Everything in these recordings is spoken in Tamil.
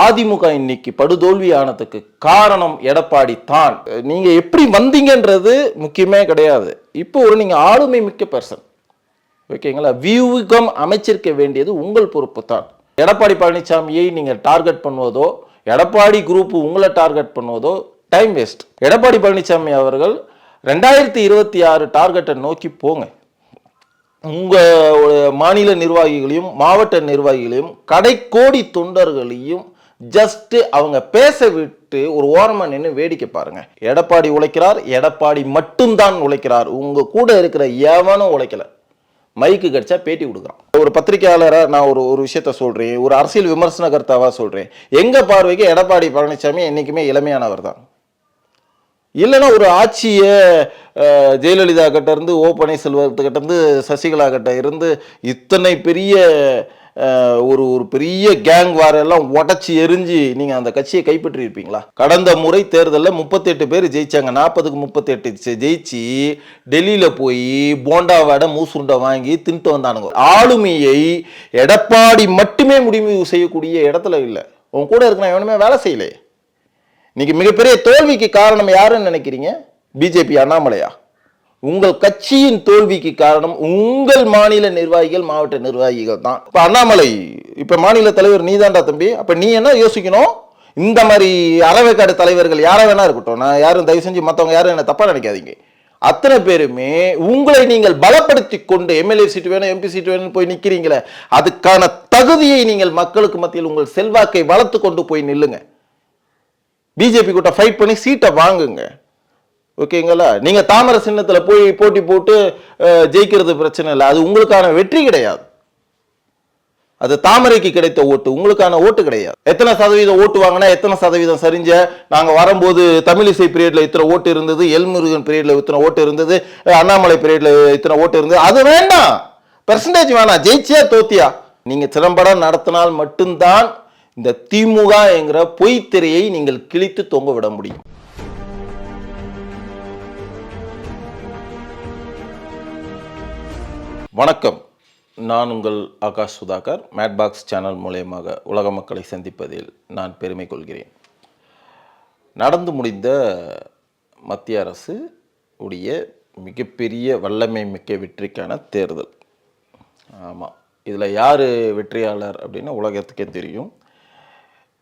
அதிமுக இன்னைக்கு படுதோல்வி ஆனதுக்கு காரணம் எடப்பாடி தான். நீங்க எப்படி வந்தீங்கன்றது முக்கியமே கிடையாது. இப்போ ஒரு நீங்க ஆளுமை மிக்க பர்சன் ஓகேங்களா? வியூகம் அமைச்சிருக்க வேண்டியது உங்கள் பொறுப்பு தான். எடப்பாடி பழனிசாமியை நீங்கள் டார்கெட் பண்ணுவதோ எடப்பாடி குரூப் உங்களை டார்கெட் பண்ணுவதோ டைம் வேஸ்ட் எடப்பாடி பழனிசாமி அவர்கள் ரெண்டாயிரத்தி இருபத்தி ஆறு டார்கெட்டை நோக்கி போங்க. உங்கள் மாநில நிர்வாகிகளையும் மாவட்ட நிர்வாகிகளையும் கடைக்கோடி தொண்டர்களையும் ஜஸ்ட் அவங்க பேச விட்டு ஒரு ஓரமா நின்று வேடிக்கை பாருங்க. எடப்பாடி உழைக்கிறார் எடப்பாடி மட்டும்தான் உழைக்கிறார். உங்க கூட இருக்கிற எவனும் உழைக்கல. மைக்கு கிடைச்சா பேட்டி கொடுக்குறான். ஒரு பத்திரிகையாளரா நான் ஒரு ஒரு விஷயத்த சொல்றேன். ஒரு அரசியல் விமர்சன சொல்கிறேன் சொல்றேன். எங்க பார்வைக்கு எடப்பாடி பழனிசாமி என்னைக்குமே இளமையானவர் தான். இல்லைன்னா ஒரு ஆட்சியை ஜெயலலிதா கிட்ட இருந்து ஓ பன்னீர்செல்வத்துக்கிட்ட இருந்து சசிகலா கிட்ட இருந்து இத்தனை பெரிய ஒரு ஒரு பெரிய கேங் வாரெல்லாம் உடச்சி எரிஞ்சு நீங்க அந்த கட்சியை கைப்பற்றியிருப்பீங்களா? கடந்த முறை தேர்தலில் முப்பத்தெட்டு பேர் ஜெயிச்சாங்க. நாற்பதுக்கு முப்பத்தெட்டு ஜெயிச்சு டெல்லியில போய் போண்டா வடை மூசுருண்டை வாங்கி தின்ட்டு வந்தானுங்க. ஆளுமையை எடப்பாடி மட்டுமே முடிவு செய்யக்கூடிய இடத்துல இல்லை. உன் கூட இருக்கிற எவனுமே வேலை செய்யலையே. இன்னைக்கு மிகப்பெரிய தோல்விக்கு காரணம் யாருன்னு நினைக்கிறீங்க? பிஜேபி அண்ணாமலையா? உங்கள் கட்சியின் தோல்விக்கு காரணம் உங்கள் மாநில நிர்வாகிகள் மாவட்ட நிர்வாகிகள் தான். இப்ப அண்ணாமலை இப்ப மாநில தலைவர் நீதான்டா தம்பி? அப்ப நீ என்ன யோசிக்கணும்? இந்த மாதிரி அறவைக்காடு தலைவர்கள் யாரை வேணா இருக்கட்டும். நான் யாரும் தயவு செஞ்சு மற்றவங்க யாரும் என்ன தப்பா நினைக்காதீங்க. அத்தனை பேருமே உங்களை நீங்கள் பலப்படுத்தி கொண்டு எம்எல்ஏ சீட் வேணும் எம்பி சீட் வேணும்னு போய் நிற்கிறீங்களே அதுக்கான தகுதியை நீங்கள் மக்களுக்கு மத்தியில் உங்கள் செல்வாக்கை வளர்த்து கொண்டு போய் நில்லுங்க. பிஜேபி கூட்ட ஃபைட் பண்ணி சீட்டை வாங்குங்க. ஓகேங்களா? நீங்கள் தாமரை சின்னத்தில் போய் போட்டி போட்டு ஜெயிக்கிறது பிரச்சனை இல்லை. அது உங்களுக்கான வெற்றி கிடையாது. அது தாமரைக்கு கிடைத்த ஓட்டு உங்களுக்கான ஓட்டு கிடையாது. எத்தனை சதவீதம் ஓட்டு வாங்கினா எத்தனை சதவீதம் சரிஞ்ச நாங்கள் வரும்போது தமிழிசை பீரியடில் இத்தனை ஓட்டு இருந்தது எல்முருகன் பீரியடில் இத்தனை ஓட்டு இருந்தது அண்ணாமலை பீரியடில் இத்தனை ஓட்டு இருந்தது. அது வேண்டாம். பெர்சன்டேஜ் வேணாம். ஜெயிச்சியா தோத்தியா? நீங்கள் திறம்பட நடத்தினால் மட்டும்தான் இந்த திமுக என்கிற பொய்த்திரையை நீங்கள் கிழித்து தொங்க விட முடியும். வணக்கம். நான் உங்கள் ஆகாஷ் சுதாகர். மேட்பாக்ஸ் சேனல் மூலயமாக உலக மக்களை சந்திப்பதில் நான் பெருமை கொள்கிறேன். நடந்து முடிந்த மத்திய அரசு உடைய மிகப்பெரிய வல்லமை மிக்க வெற்றிக்கான தேர்தல். ஆமாம் இதில் யார் வெற்றியாளர் அப்படின்னா உலகத்துக்கே தெரியும்.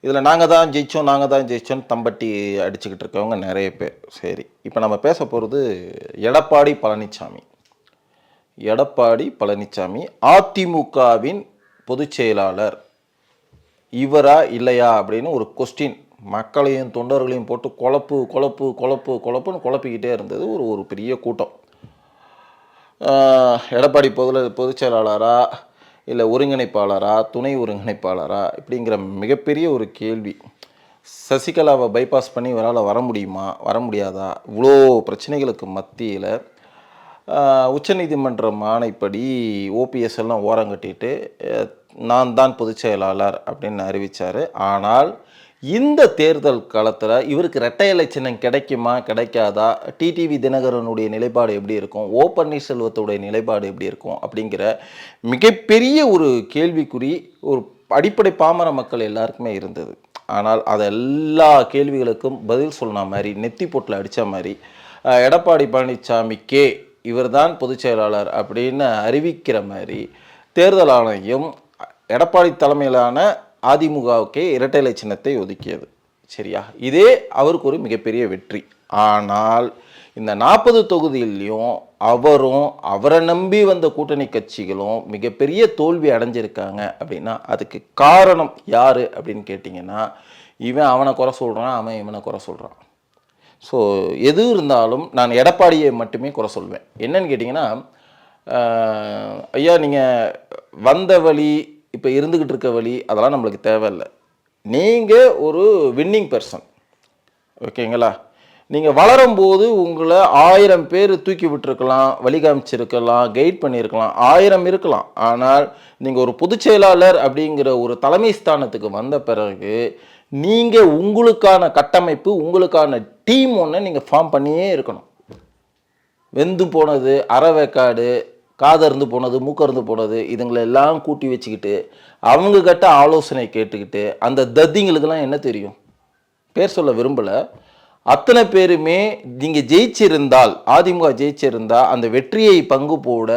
இதில் நாங்கள் தான் ஜெயித்தோம் நாங்கள் தான் ஜெயித்தோம் தம்பட்டி அடிச்சுக்கிட்டு இருக்கவங்க நிறைய பேர். சரி இப்போ நம்ம பேச போகிறது எடப்பாடி பழனிசாமி எடப்பாடி பழனிசாமி அதிமுகவின் பொதுச் செயலாளர். இவரா இல்லையா அப்படின்னு ஒரு கொஸ்டின் மக்களையும் தொண்டர்களையும் போட்டு குழப்பு குழப்பு குழப்பு குழப்புன்னு குழப்பிக்கிட்டே இருந்தது. ஒரு ஒரு பெரிய கூட்டம். எடப்பாடி பொது பொதுச் செயலாளரா இல்லை ஒருங்கிணைப்பாளரா துணை ஒருங்கிணைப்பாளரா இப்படிங்கிற மிகப்பெரிய ஒரு கேள்வி. சசிகலாவை பைபாஸ் பண்ணி இவரால் வர முடியுமா? வர முடியாதா? இவ்வளோ பிரச்சனைகளுக்கு மத்தியில் உச்சநீதிமன்றம் ஆணைப்படி ஓபிஎஸ் எல்லாம் ஓரங்கட்டிட்டு நான் தான் பொதுச் செயலாளர் அப்படின்னு அறிவித்தார் ஆனால் இந்த தேர்தல் காலத்தில் இவருக்கு இரட்டை இலை சின்னம் கிடைக்குமா கிடைக்காதா? டிடிவி தினகரனுடைய நிலைப்பாடு எப்படி இருக்கும்? ஓ பன்னீர்செல்வத்துடைய நிலைப்பாடு எப்படி இருக்கும்? அப்படிங்கிற மிகப்பெரிய ஒரு கேள்விக்குறி ஒரு அடிப்படை பாமர மக்கள் எல்லாருக்குமே இருந்தது. ஆனால் அது எல்லா கேள்விகளுக்கும் பதில் சொன்ன மாதிரி நெத்தி போட்டில் அடித்த மாதிரி எடப்பாடி பழனிசாமிக்கே இவர்தான் பொதுச் செயலாளர் அப்படின்னு அறிவிக்கிற மாதிரி தேர்தல் ஆணையம் எடப்பாடி தலைமையிலான அதிமுகவுக்கே இரட்டைலை சின்னத்தை ஒதுக்கியது. சரியா? இதே அவருக்கு ஒரு மிகப்பெரிய வெற்றி. ஆனால் இந்த நாற்பது தொகுதியிலையும் அவரும் அவரை நம்பி வந்த கூட்டணி கட்சிகளும் மிகப்பெரிய தோல்வி அடைஞ்சிருக்காங்க அப்படின்னா அதுக்கு காரணம் யார் அப்படின்னு கேட்டிங்கன்னா இவன் அவனை குறை சொல்கிறான் அவன் இவனை குறை சொல்கிறான் ஸோ எது இருந்தாலும் நான் எடப்பாடியை மட்டுமே குறை சொல்வேன். என்னன்னு கேட்டிங்கன்னா ஐயா நீங்கள் வந்த வழி இப்போ இருந்துக்கிட்டு இருக்க வழி அதெல்லாம் நம்மளுக்கு தேவையில்லை. நீங்கள் ஒரு வின்னிங் பர்சன் ஓகேங்களா? நீங்கள் வளரும்போது உங்களை ஆயிரம் பேர் தூக்கி விட்டுருக்கலாம் வழி காமிச்சிருக்கலாம் கைட் பண்ணியிருக்கலாம் ஆயிரம் இருக்கலாம். ஆனால் நீங்கள் ஒரு பொதுச் செயலாளர் அப்படிங்கிற ஒரு தலைமை ஸ்தானத்துக்கு வந்த பிறகு நீங்கள் உங்களுக்கான கட்டமைப்பு உங்களுக்கான டீம் ஒன்று நீங்கள் ஃபார்ம் பண்ணியே இருக்கணும். வெந்து போனது அறவேக்காடு காதருந்து போனது மூக்கருந்து போனது இதுங்களை எல்லாம் கூட்டி வச்சுக்கிட்டு அவங்க கிட்ட ஆலோசனை கேட்டுக்கிட்டு அந்த தத்திங்களுக்கெல்லாம் என்ன தெரியும்? பேர் சொல்ல விரும்பலை. அத்தனை பேருமே நீங்கள் ஜெயிச்சிருந்தால் அதிமுக ஜெயிச்சிருந்தால் அந்த வெற்றியை பங்கு போட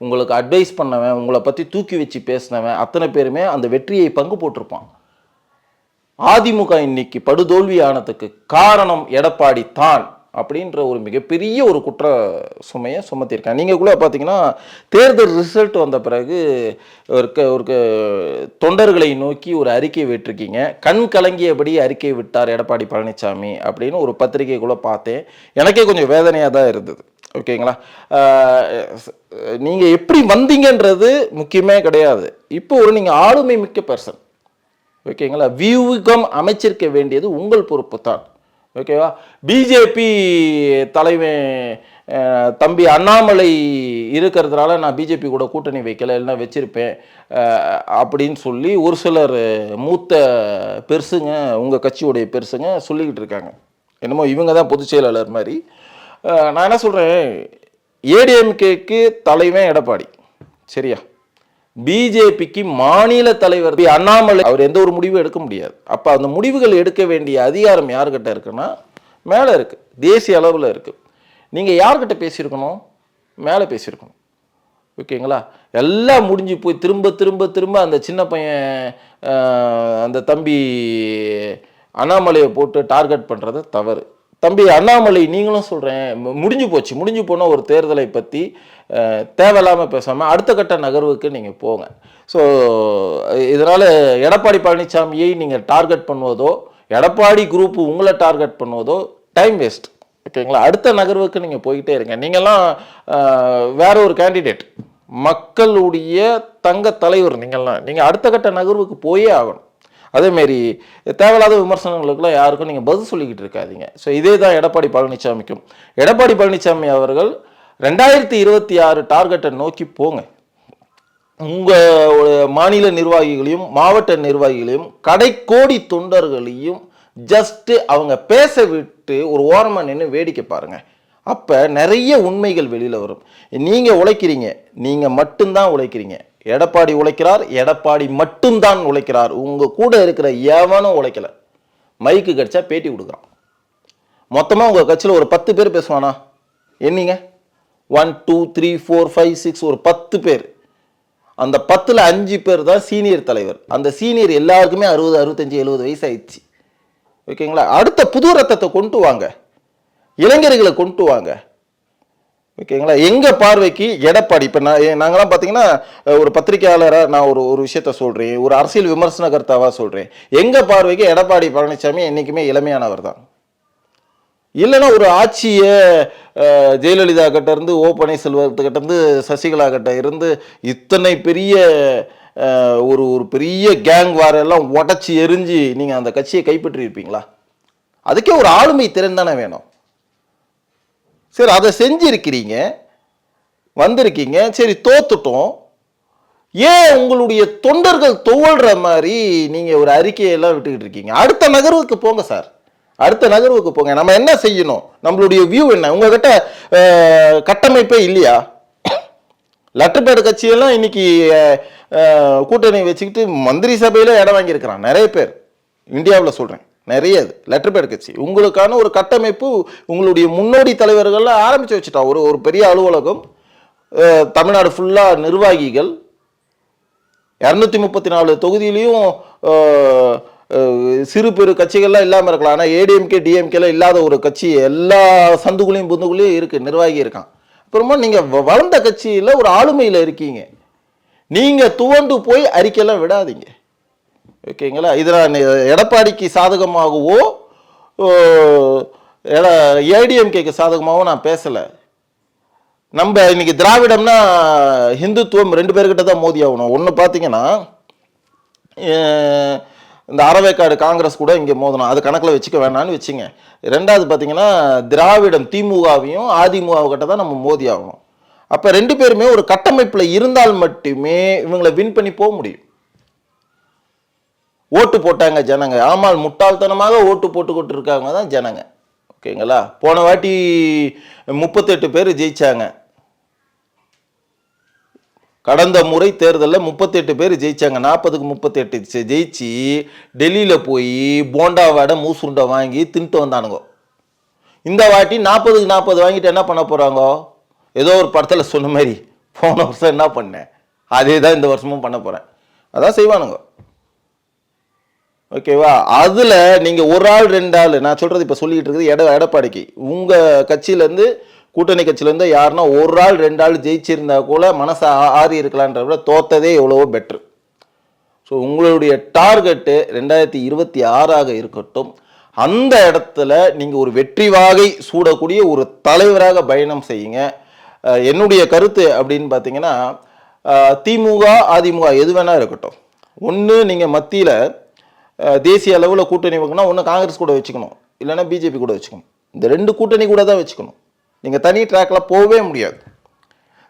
உங்களுக்கு அட்வைஸ் பண்ணவன் உங்களை பற்றி தூக்கி வச்சு பேசினவன் அத்தனை பேருமே அந்த வெற்றியை பங்கு போட்டிருப்பான். அதிமுக இன்னைக்கு படுதோல்வி ஆனதுக்கு காரணம் எடப்பாடி தான் அப்படின்ற ஒரு மிகப்பெரிய ஒரு குற்ற சுமையை சுமத்தியிருக்காங்க. நீங்கள் கூட பார்த்தீங்கன்னா தேர்தல் ரிசல்ட் வந்த பிறகு ஒரு க- ஒரு தொண்டர்களை நோக்கி ஒரு அறிக்கை விட்டுருக்கீங்க. கண் கலங்கியபடி அறிக்கை விட்டார் எடப்பாடி பழனிசாமி அப்படின்னு ஒரு பத்திரிகை கூட பார்த்தேன். எனக்கே கொஞ்சம் வேதனையாக தான் இருந்தது. ஓகேங்களா? நீங்கள் எப்படி வந்தீங்கன்றது முக்கியமே கிடையாது. இப்போ ஒரு நீங்கள் ஆளுமை மிக்க பர்சன் ஓகேங்களா வியூகம் அமைச்சிருக்க வேண்டியது உங்கள் பொறுப்பு தான் ஓகேவா பிஜேபி தலைவன் தம்பி அண்ணாமலை இருக்கிறதுனால நான் பிஜேபி கூட கூட்டணி வைக்கல இல்லைன்னா வச்சுருப்பேன் அப்படின்னு சொல்லி ஒரு சிலர் மூத்த பெருசுங்க உங்கள் கட்சியுடைய பெருசுங்க சொல்லிக்கிட்டு இருக்காங்க. என்னமோ இவங்க தான் பொதுச் செயலாளர் மாதிரி. நான் என்ன சொல்கிறேன் ஏடிஎம்கேக்கு தலைவன் எடப்பாடி. சரியா? பிஜேபிக்கு மாநில தலைவர் அண்ணாமலை அவர் எந்த ஒரு முடிவும் எடுக்க முடியாது. அப்போ அந்த முடிவுகள் எடுக்க வேண்டிய அதிகாரம் யார்கிட்ட இருக்குன்னா மேலே இருக்கு. தேசிய அளவில் இருக்கு. நீங்கள் யார்கிட்ட பேசியிருக்கணும்? மேலே பேசியிருக்கணும். ஓகேங்களா? எல்லாம் முடிஞ்சு போய் திரும்ப திரும்ப திரும்ப அந்த சின்ன பையன் அந்த தம்பி அண்ணாமலையை போட்டு டார்கெட் பண்ணுறது தவறு. தம்பி அண்ணாமலை நீங்களும் சொல்கிறேன் முடிஞ்சு போச்சு. முடிஞ்சு போன ஒரு தேர்தலை பற்றி தேவையில்லாமல் பேசாமல் அடுத்த கட்ட நகர்வுக்கு நீங்கள் போங்க. ஸோ இதனால் எடப்பாடி பழனிசாமியை நீங்கள் டார்கெட் பண்ணுவதோ எடப்பாடி குரூப்பு உங்களை டார்கெட் பண்ணுவதோ டைம் வேஸ்ட் ஓகேங்களா அடுத்த நகர்வுக்கு நீங்கள் போய்கிட்டே இருங்க. நீங்கள்லாம் வேற ஒரு கேண்டிடேட் மக்களுடைய தங்க தலைவர் நீங்கள்லாம். நீங்கள் அடுத்த கட்ட நகர்வுக்கு போயே ஆகணும். அதேமாரி தேவையில்லாத விமர்சனங்களுக்குலாம் யாருக்கும் நீங்கள் பதில் சொல்லிக்கிட்டு இருக்காதீங்க. ஸோ இதே தான் எடப்பாடி பழனிசாமிக்கும் எடப்பாடி பழனிசாமி அவர்கள் ரெண்டாயிரத்தி இருபத்தி ஆறு டார்கெட்டை நோக்கி போங்க. உங்கள் மாநில நிர்வாகிகளையும் மாவட்ட நிர்வாகிகளையும் கடைக்கோடி தொண்டர்களையும் ஜஸ்ட்டு அவங்க பேச விட்டு ஒரு ஓரமாக நின்று வேடிக்கை பாருங்க. அப்போ நிறைய உண்மைகள் வெளியில் வரும். நீங்கள் உழைக்கிறீங்க நீங்கள் மட்டும்தான் உழைக்கிறீங்க. எடப்பாடி உழைக்கிறார் எடப்பாடி மட்டும்தான் உழைக்கிறார். உங்கள் கூட இருக்கிற எவனும் உழைக்கல. மைக்கு கிடைச்சா பேட்டி கொடுக்குறான். மொத்தமாக உங்கள் கட்சியில் ஒரு பத்து பேர் பேசுவானா? என்னீங்க? One two three four five six ஒரு பத்து பேர். அந்த பத்தில் அஞ்சு பேர் தான் சீனியர் தலைவர். அந்த சீனியர் எல்லாருக்குமே அறுபது அறுபத்தஞ்சு எழுபது வயசு ஆயிடுச்சு. ஓகேங்களா? அடுத்த புது ரத்தத்தை கொண்டு வாங்க. இளைஞர்களை கொண்டு வாங்க. ஓகேங்களா? எங்கள் பார்வைக்கு எடப்பாடி இப்போ நான் நாங்களாம் பார்த்தீங்கன்னா ஒரு பத்திரிகையாளராக நான் ஒரு ஒரு விஷயத்த சொல்கிறேன் ஒரு அரசியல் விமர்சனகர்த்தாவாக சொல்கிறேன் எங்கள் பார்வைக்கு எடப்பாடி பழனிசாமி என்றைக்குமே இளமையானவர் தான். இல்லைன்னா ஒரு ஆட்சியை ஜெயலலிதா கிட்ட இருந்து ஓ பன்னீர்செல்வத்துக்கிட்ட இருந்து சசிகலா கிட்ட இருந்து இத்தனை பெரிய ஒரு ஒரு பெரிய கேங் வாரெல்லாம் உடச்சி எரிஞ்சு நீங்கள் அந்த கட்சியை கைப்பற்றியிருப்பீங்களா? அதுக்கே ஒரு ஆளுமை திறன் தானே வேணும். சரி அதை செஞ்சிருக்கிறீங்க. வந்திருக்கீங்க. சரி தோத்துட்டோம். ஏன் உங்களுடைய தொண்டர்கள் துவழ்ற மாதிரி நீங்கள் ஒரு அறிக்கையெல்லாம் விட்டுக்கிட்டு இருக்கீங்க? அடுத்த நகர்வுக்கு போங்க சார். அடுத்த நகர்வுக்கு போங்க. நம்ம என்ன செய்யணும்? நம்மளுடைய வியூ என்ன? உங்ககிட்ட கட்டமைப்பே இல்லையா? லெட்டர்பேடு கட்சியெல்லாம் இன்னைக்கு கூட்டணி வச்சுக்கிட்டு மந்திரி சபையில இடம் வாங்கியிருக்கிறான். நிறைய பேர். இந்தியாவில் சொல்கிறேன் நிறைய லெட்டர்பேடு கட்சி. உங்களுக்கான ஒரு கட்டமைப்பு உங்களுடைய முன்னோடி தலைவர்கள்லாம் ஆரம்பித்து வச்சுட்டா ஒரு ஒரு பெரிய அலுவலகம் தமிழ்நாடு ஃபுல்லாக நிர்வாகிகள். இரநூத்தி முப்பத்தி நாலு தொகுதியிலையும் சிறு பெரு கட்சிகள்லாம் இல்லாமல் இருக்கலாம். ஆனால் ஏடிஎம்கே டிஎம்கேலாம் இல்லாத ஒரு கட்சி எல்லா சந்துக்குள்ளேயும் புந்துக்குள்ளேயும் இருக்குது நிர்வாகி இருக்கான். அப்புறமா நீங்கள் வளர்ந்த கட்சியில் ஒரு ஆளுமையில் இருக்கீங்க. நீங்கள் துவண்டு போய் அறிக்கையெல்லாம் விடாதீங்க. ஓகேங்களா? இதில் எடப்பாடிக்கு சாதகமாகவோ ஏடிஎம்கேக்கு சாதகமாகவோ நான் பேசலை. நம்ம இன்னைக்கு திராவிடம்னா ஹிந்துத்துவம் ரெண்டு பேர்கிட்ட தான் மோதி ஆகணும். ஒன்று பார்த்தீங்கன்னா இந்த அறவேக்காடு காங்கிரஸ் கூட இங்கே மோதணும். அது கணக்கில் வச்சுக்க வேணாம்னு வச்சுங்க. ரெண்டாவது பார்த்தீங்கன்னா திராவிடம் திமுகவையும் அதிமுக தான் நம்ம மோதி ஆகணும். அப்போ ரெண்டு பேருமே ஒரு கட்டமைப்பில் இருந்தால் மட்டுமே இவங்களை வின் பண்ணி போக முடியும். ஓட்டு போட்டாங்க ஜனங்க. ஆமால் முட்டாள்தனமாக ஓட்டு போட்டுக்கிட்டு இருக்காங்க தான் ஜனங்க. ஓகேங்களா? போன வாட்டி முப்பத்தெட்டு பேர் ஜெயித்தாங்க கடந்த முறை தேர்தலில் முப்பத்தெட்டு பேர் ஜெயித்தாங்க நாற்பதுக்கு முப்பத்தெட்டு ஜெயிச்சு டெல்லியில் போய் போண்டா வடை மூசுருண்டை வாங்கி தின்ட்டு வந்தானுங்க. இந்த வாட்டி நாற்பதுக்கு நாற்பது வாங்கிட்டு என்ன பண்ண போகிறாங்க ஏதோ ஒரு படத்தில் சொன்ன மாதிரி போன வருஷம் என்ன பண்ணேன்? அதே தான் இந்த வருஷமும் பண்ண போகிறேன் அதான் செய்வானுங்க. ஓகேவா அதில் நீங்கள் ஒரு ஆள் ரெண்டு ஆள் நான் சொல்கிறது இப்போ சொல்லிகிட்டு இருக்குது எட எடப்பாடிக்கு. உங்கள் கட்சியிலேருந்து கூட்டணி கட்சியிலேருந்து யாருன்னா ஒரு ஆள் ரெண்டு ஆள் ஜெயிச்சிருந்தா கூட மனசை ஆ- ஆறி இருக்கலான்ற விட தோத்ததே எவ்வளவோ பெட்ரு ஸோ உங்களுடைய டார்கெட்டு ரெண்டாயிரத்தி இருபத்தி ஆறாக இருக்கட்டும் அந்த இடத்துல நீங்கள் ஒரு வெற்றி வாகை சூடக்கூடிய ஒரு தலைவராக பயணம் செய்யுங்க. என்னுடைய கருத்து அப்படின்னு பார்த்தீங்கன்னா திமுக அதிமுக எது வேணால் இருக்கட்டும். ஒன்று நீங்கள் மத்தியில் தேசிய அளவில் கூட்டணி வைக்கணும் ஒன்று காங்கிரஸ் கூட வச்சுக்கணும். இல்லைன்னா பிஜேபி கூட வச்சுக்கணும். இந்த ரெண்டு கூட்டணி கூட தான் வச்சுக்கணும். நீங்கள் தனி ட்ராக்கில் போகவே முடியாது.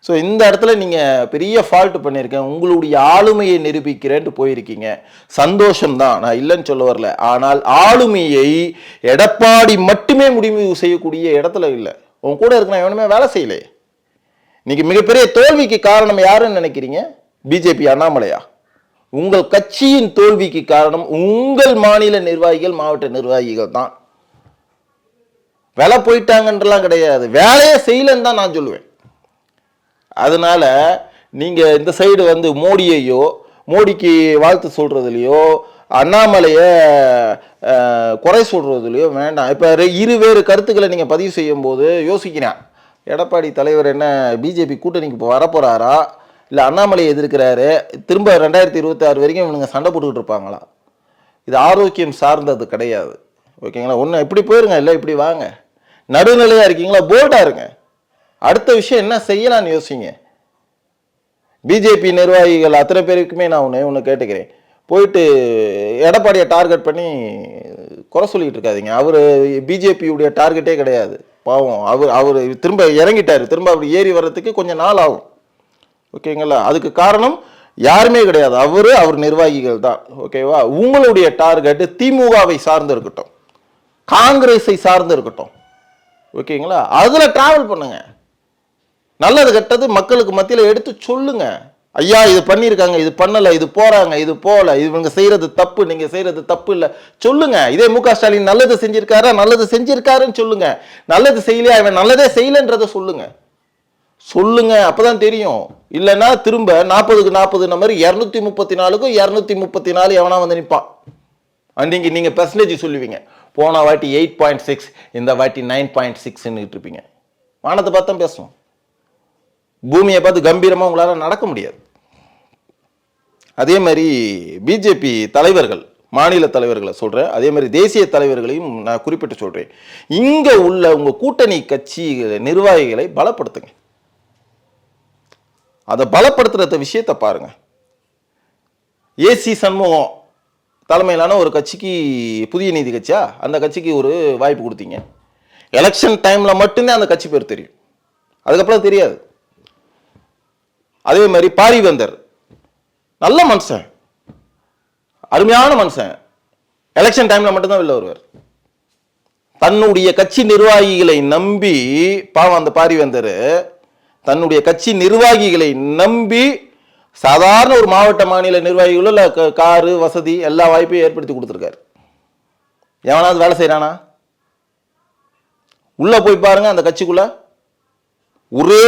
ஸோ இந்த இடத்துல நீங்கள் பெரிய ஃபால்ட் பண்ணியிருக்கேன். உங்களுடைய ஆளுமையை நிரூபிக்கிறேன்ட்டு போயிருக்கீங்க. சந்தோஷம்தான் நான் இல்லைன்னு சொல்ல வரல. ஆனால் ஆளுமையை எடப்பாடி மட்டுமே முடிவு செய்யக்கூடிய இடத்துல இல்லை. உன் கூட இருக்கிற எவனுமே வேலை செய்யலையே. இன்னைக்கு மிகப்பெரிய தோல்விக்கு காரணம் யாருன்னு நினைக்கிறீங்க? பிஜேபி அண்ணாமலையா? உங்கள் கட்சியின் தோல்விக்கு காரணம் உங்கள் மாநில நிர்வாகிகள் மாவட்ட நிர்வாகிகள் தான். வேலை போயிட்டாங்கன்றலாம் கிடையாது. வேலையே செய்யலன்னு தான் நான் சொல்லுவேன். அதனால நீங்கள் இந்த சைடு வந்து மோடியையோ மோடிக்கு வாழ்த்து சொல்கிறதுலையோ அண்ணாமலையை குறை சொல்கிறதுலையோ வேண்டாம். இப்போ இருவேறு கருத்துக்களை நீங்கள் பதிவு செய்யும் போது யோசிக்கிறேன். எடப்பாடி தலைவர் என்ன பிஜேபி கூட்டணிக்கு இப்போ வரப்போகிறாரா இல்லை அண்ணாமலை எதிர்க்கிறாரு. திரும்ப ரெண்டாயிரத்தி இருபத்தி ஆறு வரைக்கும் இவனுங்க சண்டை போட்டுக்கிட்டு இருப்பாங்களா? இது ஆரோக்கியம் சார்ந்தது கிடையாது. ஓகேங்களா? ஒன்று இப்படி போயிருங்க இல்லை இப்படி வாங்க. நடுநிலையாக இருக்கீங்களா? போல்டாக இருங்க. அடுத்த விஷயம் என்ன செய்யலாம்னு யோசிங்க. பிஜேபி நிர்வாகிகள் அத்தனை பேருக்குமே நான் ஒன்று ஒன்று கேட்டுக்கிறேன். போயிட்டு எடப்பாடியை டார்கெட் பண்ணி குறை சொல்லிகிட்டு இருக்காதீங்க. அவர் பிஜேபியுடைய டார்கெட்டே கிடையாது. பாவம். அவர் அவர் திரும்ப இறங்கிட்டார். திரும்ப அப்படி ஏறி வர்றதுக்கு கொஞ்சம் நாள் ஆகும். ஓகேங்களா? அதுக்கு காரணம் யாருமே கிடையாது. அவர் அவர் நிர்வாகிகள் தான். ஓகேவா? உங்களுடைய டார்கெட்டு திமுகவை சார்ந்து இருக்கட்டும். காங்கிரஸை சார்ந்து இருக்கட்டும். ஓகேங்களா? அதில் ட்ராவல் பண்ணுங்க. நல்லது கெட்டது மக்களுக்கு மத்தியில் எடுத்து சொல்லுங்க. ஐயா இது பண்ணியிருக்காங்க இது பண்ணலை இது போகிறாங்க இது போகல இவங்க செய்கிறது தப்பு நீங்கள் செய்கிறது தப்பு இல்லை. சொல்லுங்க. இதே மு க ஸ்டாலின் நல்லது செஞ்சிருக்காரா? நல்லது செஞ்சிருக்காருன்னு சொல்லுங்க. நல்லது செய்யலையா? இவன் நல்லதே செய்யலன்றத சொல்லுங்கள் சொல்லுங்க அப்போதான் தெரியும். இல்லைன்னா திரும்ப நாற்பதுக்கு நாற்பது மாதிரி இரநூத்தி முப்பத்தி நாலுக்கும் இரநூத்தி முப்பத்தி நாலு எவனா வந்து நிற்பான் அன்றைக்கு நீங்கள் பெர்சன்டேஜ் சொல்லுவீங்க. போன வாட்டி எயிட் பாயிண்ட் சிக்ஸ் இந்த வாட்டி நைன் பாயிண்ட் சிக்ஸ்ன்னு இருப்பீங்க. வானத்தை பார்த்தா பேசணும். பூமியை பார்த்து கம்பீரமாக உங்களால் நடக்க முடியாது. அதே மாதிரி பிஜேபி தலைவர்கள் மாநில தலைவர்களை சொல்கிறேன் அதே மாதிரி தேசிய தலைவர்களையும் நான் குறிப்பிட்டு சொல்கிறேன் இங்கே உள்ள உங்கள் கூட்டணி கட்சி நிர்வாகிகளை பலப்படுத்துங்க. அதை பலப்படுத்துறத விஷயத்தை பாருங்க. ஏசி சண்முகம் தலைமையிலான ஒரு கட்சிக்கு புதிய நீதி கட்சியா? அந்த கட்சிக்கு ஒரு வாய்ப்பு கொடுத்தீங்க. எலெக்ஷன் டைம்ல மட்டும்தான் அந்த கட்சி பேர் தெரியும். அதுக்கப்புறம் தெரியாது. அதே மாதிரி பாரிவேந்தர். நல்ல மனுஷன். அருமையான மனுஷன். எலெக்ஷன் டைம்ல மட்டும்தான் வெளில வருவார். தன்னுடைய கட்சி நிர்வாகிகளை நம்பி பாவம் அந்த பாரிவேந்தர் தன்னுடைய கட்சி நிர்வாகிகளை நம்பி சாதாரண ஒரு மாவட்ட மாநில நிர்வாகிகளும் இல்லை காரு வசதி எல்லா வாய்ப்பையும் ஏற்படுத்தி கொடுத்துருக்காரு. எவனாவது வேலை செய்கிறானா உள்ளே போய் பாருங்க அந்த கட்சிக்குள்ளே. ஒரே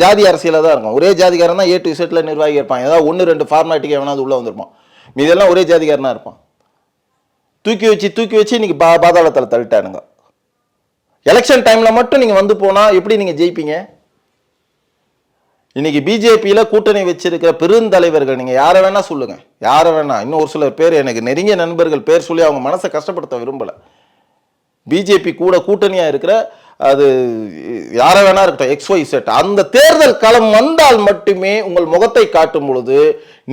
ஜாதி அரசியலாக தான் இருக்கும். ஒரே ஜாதிக்காரன் தான் ஏ டு செட்டில் நிர்வாகி இருப்பான். ஏதாவது ஒன்று ரெண்டு ஃபார்மாலிட்டிக்கு எவனாவது உள்ளே வந்திருப்பான். மீதெல்லாம் ஒரே ஜாதிகாரனாக இருப்பான். தூக்கி வச்சு தூக்கி வச்சு இன்னைக்கு பா பாதாளத்தில் தள்ளிட்டானுங்க. எலெக்ஷன் டைமில் மட்டும் நீங்கள் வந்து போனால் எப்படி நீங்கள் ஜெயிப்பீங்க? இன்னைக்கு பிஜேபியில் கூட்டணி வச்சிருக்கிற பெருந்தலைவர்கள் நீங்கள் யாரை வேணால் சொல்லுங்கள் யாரை வேணால் இன்னும் ஒரு சிலர் பேர் எனக்கு நெருங்கிய நண்பர்கள் பேர் சொல்லி அவங்க மனசை கஷ்டப்படுத்த விரும்பலை. பிஜேபி கூட கூட்டணியாக இருக்கிற அது யாரை வேணா இருக்கட்டும் எக்ஸ் ஒய் செட் அந்த தேர்தல் களம் வந்தால் மட்டுமே உங்கள் முகத்தை காட்டும் பொழுது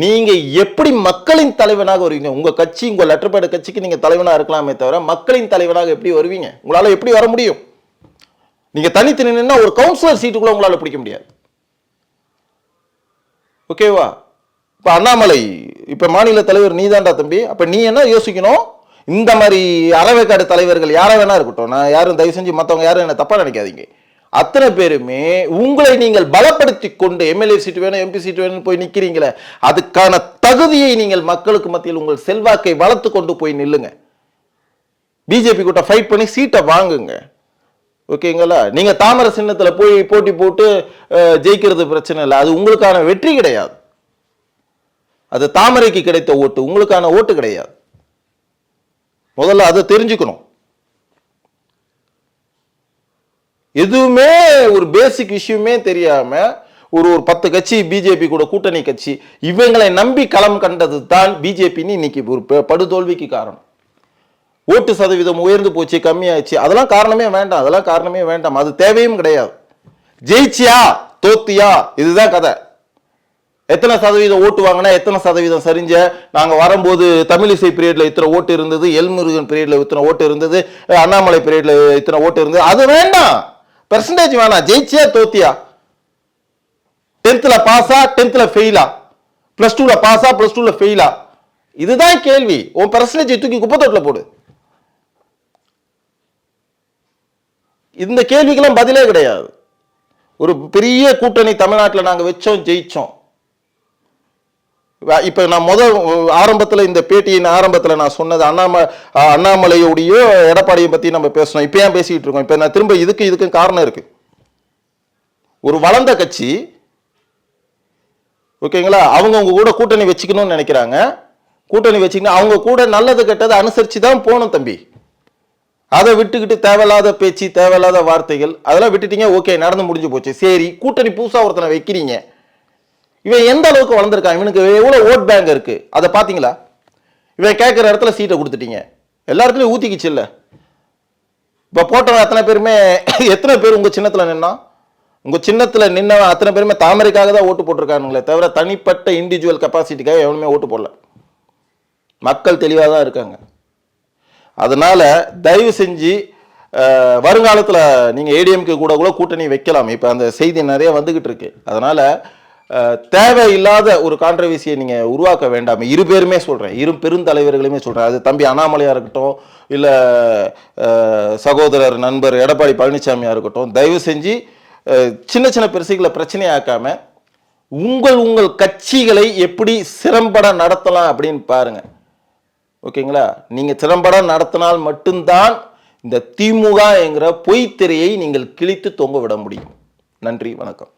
நீங்கள் எப்படி மக்களின் தலைவனாக வருவீங்க? உங்கள் கட்சி உங்கள் லெட்டர்பேடு கட்சிக்கு நீங்கள் தலைவனாக இருக்கலாமே தவிர மக்களின் தலைவனாக எப்படி வருவீங்க? உங்களால் எப்படி வர முடியும்? நீங்கள் தனித்து நின்றுன்னா ஒரு கவுன்சிலர் சீட்டுக்குள்ளே உங்களால் பிடிக்க முடியாது. ஓகேவா இப்போ அண்ணாமலை இப்போ மாநில தலைவர் நீதான்டா தம்பி. அப்போ நீ என்ன யோசிக்கணும்? இந்த மாதிரி அறவைக்காடு தலைவர்கள் யாராக வேணா இருக்கட்டும். நான் யாரும் தயவு செஞ்சு மற்றவங்க யாரும் என்ன தப்பாக நினைக்காதீங்க. அத்தனை பேருமே உங்களை நீங்கள் பலப்படுத்தி கொண்டு எம்எல்ஏ சீட்டு வேணும் எம்பி சீட்டு வேணும் போய் நிற்கிறீங்களே அதுக்கான தகுதியை நீங்கள் மக்களுக்கு மத்தியில் உங்கள் செல்வாக்கை வளர்த்து கொண்டு போய் நில்லுங்க. பிஜேபி கூட்ட ஃபைட் பண்ணி சீட்டை வாங்குங்க. ஓகேங்களா? நீங்கள் தாமரை சின்னத்தில் போய் போட்டி போட்டு ஜெயிக்கிறது பிரச்சனை இல்லை. அது உங்களுக்கான வெற்றி கிடையாது. அது தாமரைக்கு கிடைத்த ஓட்டு உங்களுக்கான ஓட்டு கிடையாது. முதல்ல அதை தெரிஞ்சுக்கணும். எதுவுமே ஒரு பேசிக் விஷயமே தெரியாம ஒரு ஒரு பத்து கட்சி பிஜேபி கூட கூட்டணி கட்சி இவங்களை நம்பி களம் கண்டது தான் பிஜேபின்னு இன்னைக்கு ஒரு படுதோல்விக்கு காரணம். ஓட்டு சதவீதம் உயர்ந்து போச்சு கம்மியாச்சு அதெல்லாம் காரணமே வேண்டாம் அதெல்லாம் காரணமே வேண்டாம். அது தேவையும் கிடையாது. ஜெயிச்சியா தோத்தியா இதுதான் கதை. எத்தனை சதவீதம் ஓட்டு வாங்கினா எத்தனை சதவீதம் சரிஞ்ச? நாங்கள் வரும்போது தமிழிசை பீரியடில் இத்தனை ஓட்டு இருந்தது எல்முருகன் பீரியடில் இத்தனை ஓட்டு இருந்தது அண்ணாமலை பீரியடில் இத்தனை ஓட்டு இருந்தது. அது வேண்டாம். பெர்சன்டேஜ் வேணாம். ஜெயிச்சியா தோத்தியா? டென்த்தில் பாஸா டென்த்தில் ஃபெயிலா ப்ளஸ் டூவில் பாஸா ப்ளஸ் டூவில் ஃபெயிலா இதுதான் கேள்வி. உன் பெர்சன்டேஜ் தூக்கி குப்பை தொட்டில போடு. இந்த கேள்விக்கெல்லாம் பதிலே கிடையாது. ஒரு பெரிய கூட்டணி தமிழ்நாட்டில் நாங்கள் வச்சோம் ஜெயிச்சோம். இப்போ நான் முதல் ஆரம்பத்தில் இந்த பேட்டியின் ஆரம்பத்தில் நான் சொன்னது அண்ணாம அஹ் அண்ணாமலையோடையோ எடப்பாடியை பற்றி நம்ம பேசணும் இப்போ ஏன் பேசிக்கிட்டு இருக்கோம்? இப்போ நான் திரும்ப இதுக்கு இதுக்கும் காரணம் இருக்குது ஒரு வளர்ந்த கட்சி ஓகேங்களா? அவங்க உங்க கூட கூட்டணி வச்சுக்கணும்னு நினைக்கிறாங்க. கூட்டணி வச்சுக்கணும் அவங்க கூட நல்லது கெட்டதை அனுசரிச்சு தான் போகணும் தம்பி. அதை விட்டுக்கிட்டு தேவையில்லாத பேச்சு தேவையில்லாத வார்த்தைகள் அதெல்லாம் விட்டுட்டீங்க ஓகே நடந்து முடிஞ்சு போச்சு. சரி கூட்டணி புதுசாக ஒருத்தனை வைக்கிறீங்க. இவன் எந்த அளவுக்கு வளர்ந்துருக்கான்? இவனுக்கு எவ்வளோ ஓட் பேங்க் இருக்கு? அதை பார்த்தீங்களா? இவன் கேட்குற இடத்துல சீட்டை கொடுத்துட்டீங்க. எல்லாருக்குமே இடத்துலயும் இல்லை? இப்போ போட்டவன் அத்தனை பேருமே எத்தனை பேர் உங்கள் சின்னத்தில் நின்னா? உங்கள் சின்னத்தில் நின்னவன் அத்தனை பேருமே தாமரைக்காக தான் ஓட்டு போட்டிருக்கானுங்களே தவிர தனிப்பட்ட இண்டிவிஜுவல் கெப்பாசிட்டிக்காக எவனுமே ஓட்டு போடல. மக்கள் தெளிவாக தான் இருக்காங்க. அதனால் தயவு செஞ்சு வருங்காலத்தில் நீங்கள் ஏடிஎம்கே கூட கூட கூட்டணி வைக்கலாம். இப்போ அந்த செய்தி நிறைய வந்துக்கிட்டு இருக்கு. அதனால் தேவையில்லாத ஒரு கான்ட்ரவர்சியை நீங்கள் உருவாக்க வேண்டாம். இரு பேருமே சொல்கிறேன் இரு பெருந்தலைவர்களுமே சொல்கிறேன் அது தம்பி அண்ணாமலையாக இருக்கட்டும் இல்லை சகோதரர் நண்பர் எடப்பாடி பழனிசாமியாக இருக்கட்டும் தயவு செஞ்சு சின்ன சின்ன பெருசுகளை பிரச்சனையாக்காம உங்கள் உங்கள் கட்சிகளை எப்படி சிறம்பட நடத்தலாம் அப்படின்னு பாருங்கள் ஓகேங்களா? நீங்கள் திறம்பட நடத்தினால் மட்டும்தான் இந்த திமுக என்கிற பொய்த்திரையை நீங்கள் கிழித்து தொங்க விட முடியும். நன்றி வணக்கம்.